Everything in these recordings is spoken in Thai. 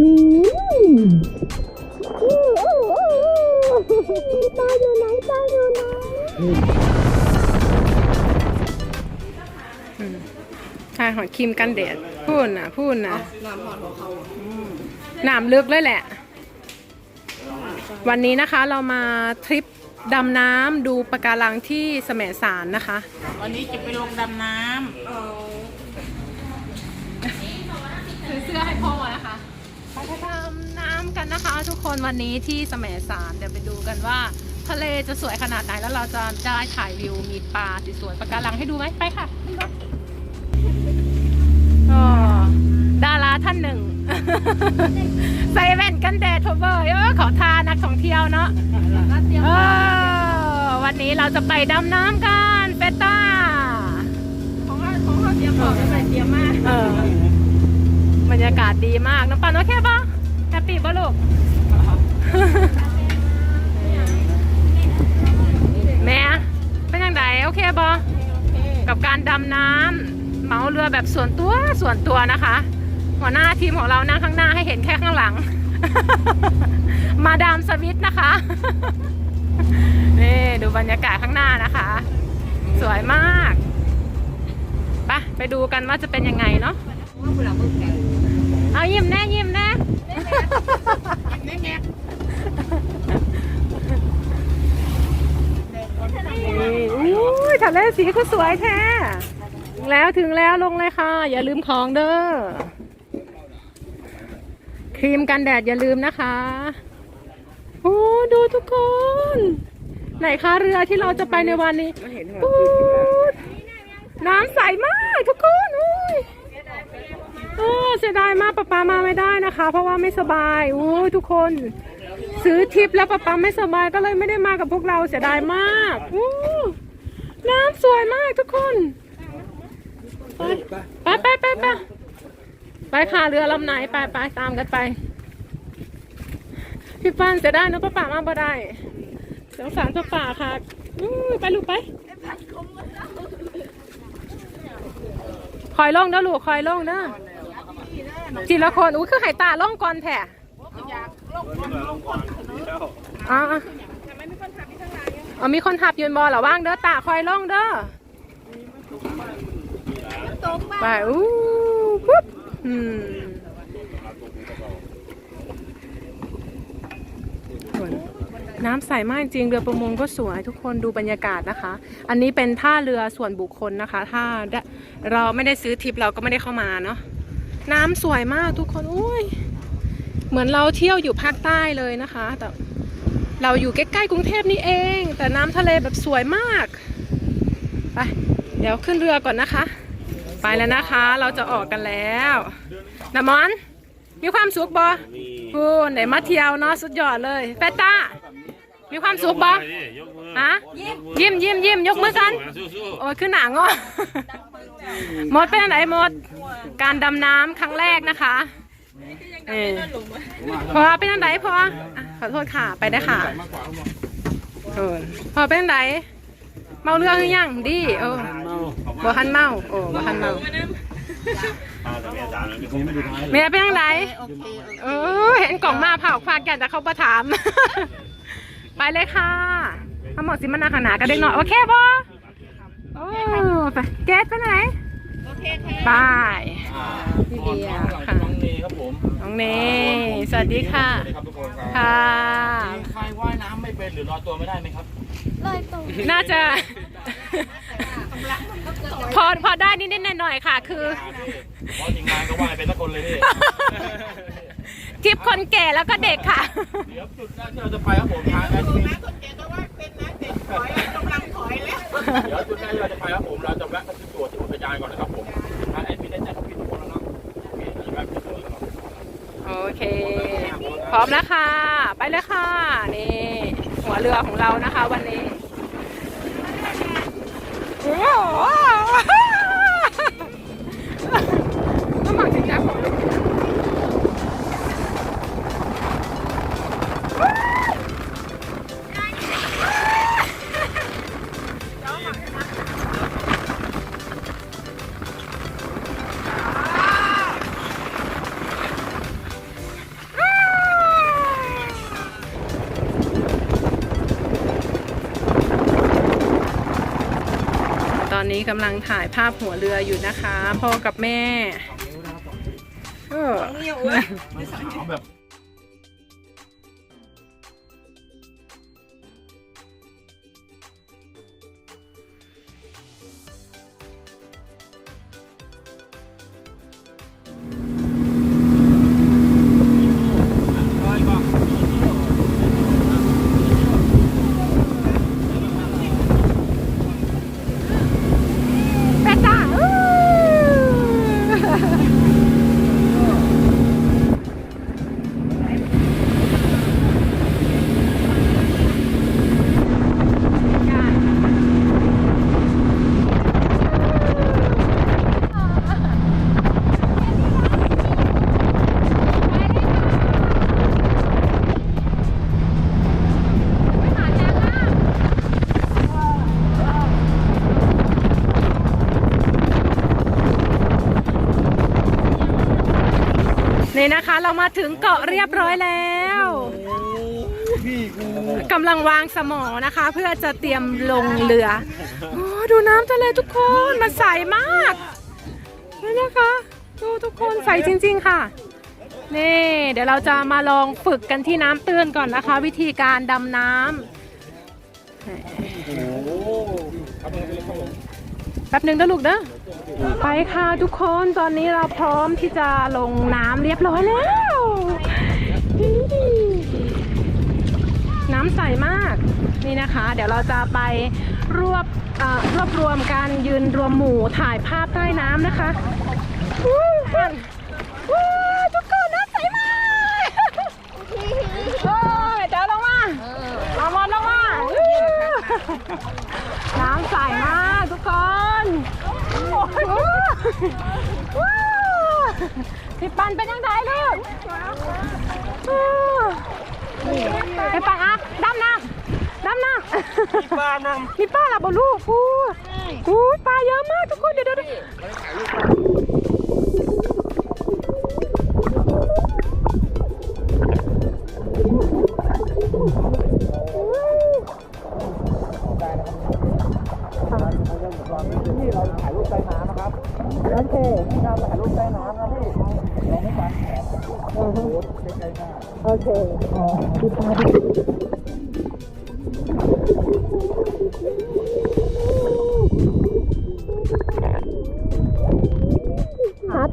อืมอู้อู้อู้ปลาอยู่ไหนปลาอยู่ไหนใช่หอยครีมกันแดดพูดนะพูดนะน้ำลึกเลยแหละ วันนี้นะคะเรามาทริปดำน้ำดูปะการังที่แสมสารนะคะ วันนี้จะไปลงดำน้ซื้อเสื้อให้พ่อนะคะ ไปดำน้ำกันนะคะ ทุกคนวันนี้ที่แสมสารเดี๋ยวไปดูกันว่า ทะเลจะสวยขนาดไหนแล้วเราจะได้ถ่ายวิวมีปลาสวยๆปะการังให้ดูไหมไปค่ะขึ้นรถอ๋อดาราท่านหนึ่งใส่แว่นกันแดดโทเบอร์เออขอทานักท่องเที่ยวเนาะเออวันนี้เราจะไปดำน้ำกันเปต้าำของเขาของเขาเตรียมของใส่เตรียมมากเออบรรยากาศดีมากน้ำปันโอเคปะแฮ ปปี้ปะลูก แม่เป็นยังไงโอเคปะกับการดำน้ำเหมาเรือแบบส่วนตัวส่วนตัวนะคะ หัวหน้าทีมของเรานั่งข้างหน้าให้เห็นแค่ข้างหลัง มาดามสวิตนะคะนี่ดูบรรยากาศข้างหน้านะคะ สวยมากไปไปดูกันว่าจะเป็นยังไงเนาะเอายิ้มแน่ยิ้มแน่ นี่อุ้ยทะเลสีก็สวยแท้ถึงแล้วถึงแล้วลงเลยค่ะ อย่าลืมของเด้อครีมกันแดดอย่าลืมนะคะโอ้ดูทุกคน ไหนคะเรือที่เราจะไปในวันนี้ น้ำใสมากทุกคนอุ้ย เสียดายมากป๊าป๊ามาไม่ได้นะคะ เพราะว่าไม่สบายโอ้ยทุกคน ซื้อทิปแล้วป๊าป๊าไม่สบายก็เลยไม่ได้มากับพวกเราเสียดายมากอู้น้ำสวยมากทุกคนไปไปไปไปไปค่ะเรือลำไหนไปไปตามกันไปพี่ปันเสียดายนะป้าป่ามาบ่ได้สงสารป้าป่าค่ะไปลูกไปคอยล่องเด้อลูกคอยล่องเด้อ ทีละคนอู้คือไหตาล่องก่อนแท้อ๋ออ๋อมีคนขับยืนบอเหรอว่างเด้อตาคอยล่องเด้อไปอู้ปุ๊บอืมส่วนน้ำใสมากจริงเรือประมงก็สวยทุกคนดูบรรยากาศนะคะ อันนี้เป็นท่าเรือส่วนบุคคลนะคะ ถ้าได้เราไม่ได้ซื้อทริปเราก็ไม่ได้เข้ามาเนาะ น้ำสวยมากทุกคนอุ้ยเหมือนเราเที่ยวอยู่ภาคใต้เลยนะคะ แต่เราอยู่ใกล้ๆกรุงเทพนี่เอง แต่น้ำทะเลแบบสวยมากไปเดี๋ยวขึ้นเรือก่อนนะคะ ไปแล้วนะคะ เราจะออกกันแล้วนามอน มีความสุขบอพูนไหนมาเที่ยวเนาะสุดยอดเลยเฟตตา มีความสุขบอฮะยิ้มยิ้มยิ้มยกมือกันโอ้ยขึ้นหนางอหมดเป็นอันไหนหมด การดำน้ำครั้งแรกนะคะเออพอเป็นอันไหนพออะขอโทษค่ะไปได้ค่ะเออพอเป็นอันไหนเมาเรื่องหรือยังดีเออบ่หันเมาโอ้บ่หันเมาเมียเป็นอันไหนเออเห็นกล่องมาเผาฝากอยากจะเข้าประถาม ไปเลยค่ะทั้งหมดสิมันนาขนาดกันเด็กหน่อยโอเคบ่โอ้ไปเกสไปไหนโอเคค่ะบายพี่เดียค่ะน้องเนครับผมน้องเนสวัสดีค่ะสวัสดีครับทุกคนครับค่ะมีใครว่ายน้ำไม่เป็นหรือลอยตัวไม่ได้ไหมครับน่าจะพอพอได้นิดๆหน่อยๆค่ะ คือเพราะทีมงานก็ว่ายเป็นสักคนเลยพี่ ทิปคนแก่แล้วก็เด็กค่ะ เดี๋ยวจุดแรกที่เราจะไปครับผมทางแอดมินนะคนแก่ก็ว่าเป็นนะเด็กถอยกำลังถอยแล้วเดี๋ยวจุดแรกที่เราจะไปครับผมเราจะแวะไปที่ตรวจที่อุทยานก่อนนะครับผมทางแอดมินได้แจ้งกับพี่ทุกคนแล้วเนาะโอเคเราจะแวะไปที่ตรวจก่อนโอเค พร้อมแล้วค่ะ ไปเลยค่ะ นี่ หัวเรือของเรานะคะวันนี้โอ้โห กำลังถ่ายภาพหัวเรืออยู่นะคะ พ่อกับแม่ เออ เอาแบบ ถึงเกาะเรียบร้อยแล้วกำลังวางสมอนะคะ เพื่อจะเตรียมลงเรือโอ้ดูน้ำทะเลทุกคนมันใสมากนี่นะคะดูทุกคนใสจริง ๆค่ะนี่เดี๋ยวเราจะมาลองฝึกกันที่น้ำตื้นก่อนนะคะ วิธีการดำน้ำแป๊บหนึ่งนะลูกเด้อ ไปค่ะทุกคนตอนนี้เราพร้อมที่จะลงน้ำเรียบร้อยแล้ว น้ำใสมากนี่นะคะ เดี๋ยวเราจะไปรวบรวบรวมการยืนรวมหมู่ถ่ายภาพใต้น้ำนะคะวู้หันวู้ทุกคนน้ำใสมากโอ้ยเดี๋ยวลงมาเอาหมดลงมาน้ำใสมากทุกคน พี่ปันเป็นยังไงลูกพี่ปันอะดำน้ำดำน้ำปลาน้ำมีป้าหลับบลูกกูกูปลาเยอะมากทุกคนเดี๋ยวเดี๋ยว ที่เราถ่ายรูปใต้น้ำนะครับโอเคพี่เราถ่ายรูปใต้น้ำนะพี่เราไม่การแข่โอ้โหใกล้ๆน้าโอเคอ๋อตาพี่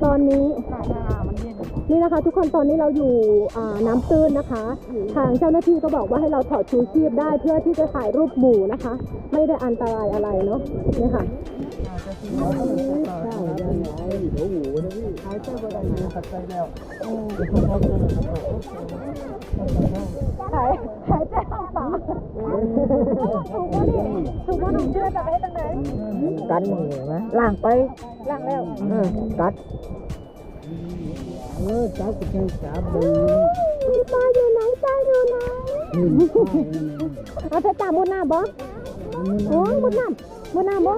ตอนนี้ นี่นะคะ ทุกคนตอนนี้เราอยู่อ่าน้ำตื้นนะคะ ทางเจ้าหน้าที่ก็บอกว่าให้เราถอดชูชีพได้เพื่อที่จะถ่ายรูปหมู่นะคะ ไม่ได้อันตรายอะไรเนาะนี่ค่ะหายหายใจเข้าปากถูกว่าดิถูกว่าหนุ่มเชื่อจะไปให้ตั้งไหนกันหนึ่งนะล่างไปล่างแล้วเออกัด เออเจับไปจับมือปลาอยู่ไหนปลาอยู่ไหนเอาไปตามมุดน้ำบ่โอ้ยมุดน้ำมุดน้ำบ่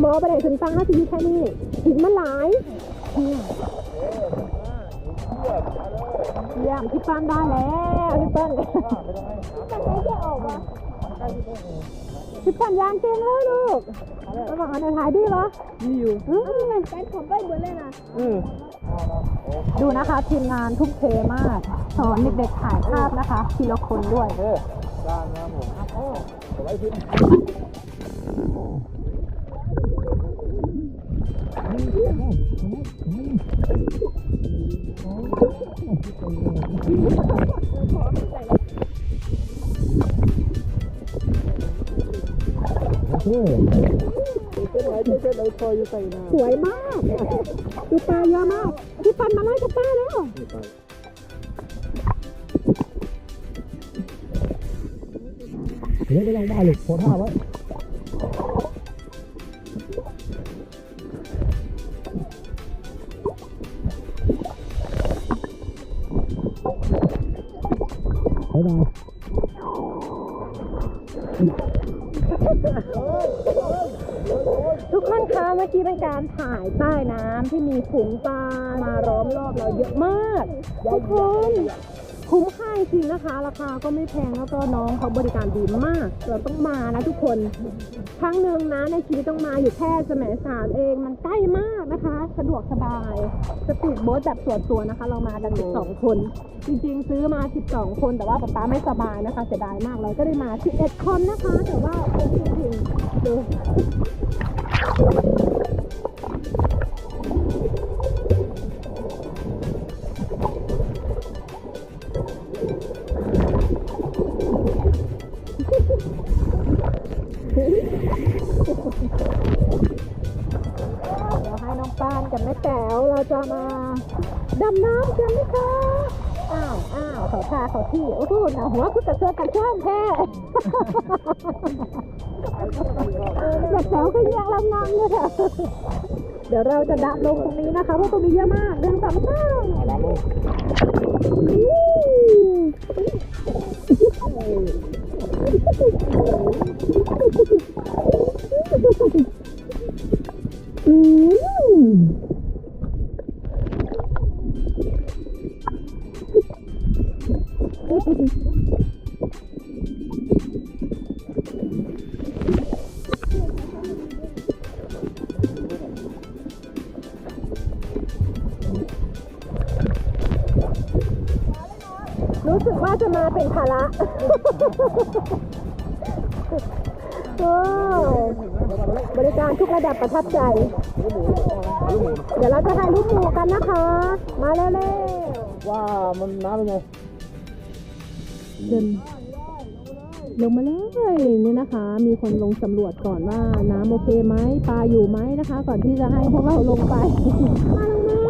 หมอไปไหนถึงฟังห้าสิบแค่นี้หินมันหลาย เยี่ยมพี่ปั้นได้แล้วพี่ปั้นจะใช้แค่ออกวะพี่ปั้นยางเก่งเลยลูกระหว่างอันไหนถ่ายดีวะดีอยู่แฟนผมไปเหมือนเลยนะดูนะคะทีมงานทุ่มเทมาก สอนเด็กๆถ่ายภาพนะคะ ทีละคนด้วย สวยมากดูปลาเยอะมากพี่ปันมาไล่กับป้าแล้วเดี๋ยวไปลองบ้านลูกโพท่าไว้ำที่มีฝูงปลามาล้อมรอบเราเยอะมากทุกคนคุ้มค่าจริงนะคะ ราคาก็ไม่แพงแล้วก็น้องเขาบริการดีมาก เราต้องมานะทุกคนครั้งหนึ่งนะในชีวิตต้องมาอยู่แค่สมัยสารเองมันใกล้มากนะคะ สะดวกสบายสปีดโบ๊ทแบบส่วนตัวนะคะ เรามากัน12 คน จริงๆ ซื้อมา 12 คนแต่ว่าป๊าป๊าไม่สบายนะคะเสียดายมากเลยก็ได้มา11คนนะคะ แต่ว่าโอ้จริงๆดู มาดำน้ำกันไหมคะ อ้าวอ้าวเขาพาเขาที่โอ้โหหนาหัวคือกระเชือกกระช่างแท้แม่แต๋วก็แยกลำน้ำเลยค่ะ เดี๋ยวเราจะดับลงตรงนี้นะคะเพราะตรงนี้เยอะมากเรื่องสำคัญอื รู้สึกว่าจะมาเป็นภาระโอ้บริการทุกระดับประทับใจ เดี๋ยวเราจะถ่ายรูปหมู่กันนะคะ มาเร็วว่ามันน้ำเป็นไงๆเดินลงมาเลยนี่นะคะ มีคนลงสำรวจก่อนว่าน้ำโอเคไหมปลาอยู่ไหมนะคะ ก่อนที่จะให้พวกเราลงไปมาลงมา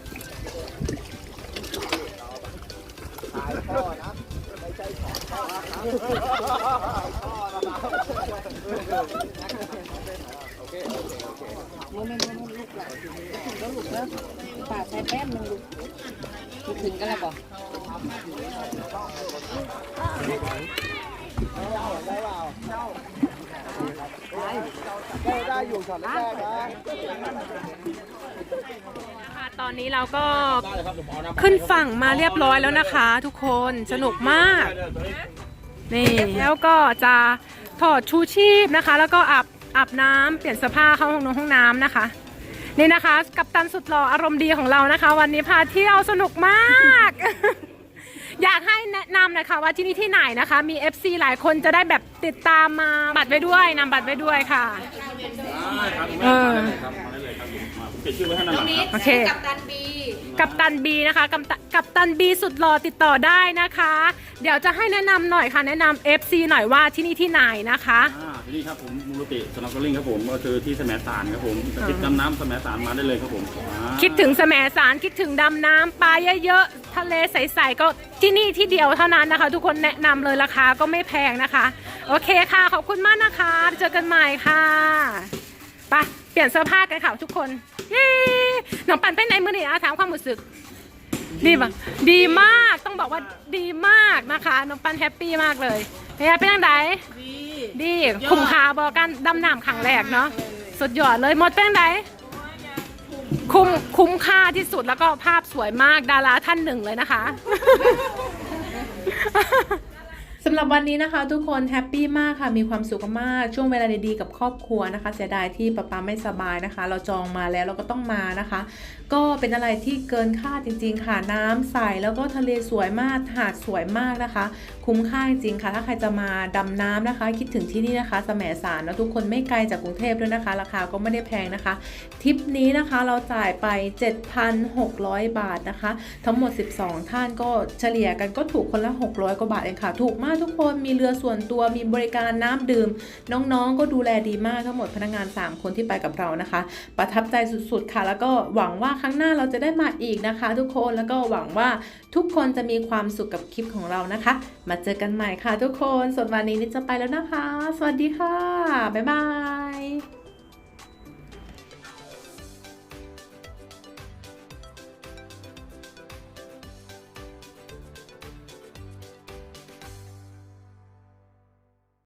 มไม่เสียวใช่ก็ฉลามหน่อยปาใช้แป้นมึงลูกถึงกันแล้วป่ะ ค่ะตอนนี้เราก็ได้ครับผมเอาน้ำขึ้นฝั่งมาเรียบร้อยแล้วนะคะ ทุกคนสนุกมาก นี่แล้วก็จะถอดชูชีพนะคะ แล้วก็อาบอาบน้ำเปลี่ยนเสื้อผ้าเข้าห้องน้ำห้องน้ำนะคะ นี่นะคะ กัปตันสุดหล่ออารมณ์ดีของเรานะคะ วันนี้พาเที่ยวสนุกมาก อยากให้แนะนำนะคะว่าที่นี่ที่ไหนนะคะ มี FC หลายคนจะได้แบบติดตามมาบัตรไว้ด้วยนำบัตรไว้ด้วยค่ะ ได้ครับเออครับมาได้เลยครับผมมาผมปิดชื่อไว้ให้นั่นแหละครับโอเค กับตันบีกัปตันบีนะคะกัปตันกัปตันบีสุดหล่อติดต่อได้นะคะ เดี๋ยวจะให้แนะนำหน่อยค่ะ แนะนำ FC หน่อยว่าที่นี่ที่ไหนนะคะ อ่าที่ นี่ครับผมมูลติสนอกลิงครับผมก็คือที่แสมสารครับผมจะคิดดำน้ำแสมสารมาได้เลยครับผมอ่าคิดถึงแสมสารคิดถึงดำน้ำปลาเยอะๆทะเลใสๆก็ที่นี่ที่เดียวเท่านั้นนะคะ ทุกคนแนะนำเลยราคาก็ไม่แพงนะคะ โอเคค่ะขอบคุณมากนะคะเจอกันใหม่ค่ะไปเปลี่ยนเสื้อผ้ากันค่ะทุกคนเย้น้องปันไปไหนมือนี่อาถามความรู้สึกดีปะดีมากต้องบอกว่าดีมากนะคะน้องปันแฮปปี้มากเลยเฮียเป็นยังไงดี ดีคุ้มค่าบอกกันดำน้ำครั้งแรกเนาะสุดยอดเลยหมดเป็นยังไงคุ้มคุ้มค่าที่สุดแล้วก็ภาพสวยมากดาราท่านหนึ่งเลยนะคะ สำหรับวันนี้นะคะ ทุกคนแฮปปี้มากค่ะ มีความสุขมาก ช่วงเวลาดีๆกับครอบครัวนะคะ เสียดายที่ป๊าป๊าไม่สบายนะคะ เราจองมาแล้วเราก็ต้องมานะคะ ก็เป็นอะไรที่เกินคาดจริง ๆ ค่ะ น้ำใสแล้วก็ทะเลสวยมาก หาดสวยมากนะคะ คุ้มค่าจริงๆค่ะ ถ้าใครจะมาดำน้ำนะคะ คิดถึงที่นี่นะคะแสมสารนะทุกคนไม่ไกลจากกรุงเทพด้วยนะคะ ราคาก็ไม่ได้แพงนะคะทริปนี้นะคะเราจ่ายไป 7,600 บาทนะคะ ทั้งหมด 12 ท่านก็เฉลี่ยกันก็ถูกคนละ 600กว่าบาทเองค่ะ ถูกมากทุกคนมีเรือส่วนตัวมีบริการน้ำดื่ม น้องๆ ก็ดูแลดีมากทั้งหมดพนักงาน 3 คนที่ไปกับเรานะคะ ประทับใจสุดๆค่ะ แล้วก็หวังว่าครั้งหน้าเราจะได้มาอีกนะคะ ทุกคนแล้วก็หวังว่าทุกคนจะมีความสุขกับคลิปของเรานะคะ มาเจอกันใหม่ค่ะทุกคนส่วนวันนี้นิดจะไปแล้วนะคะ สวัสดีค่ะบ๊ายบาย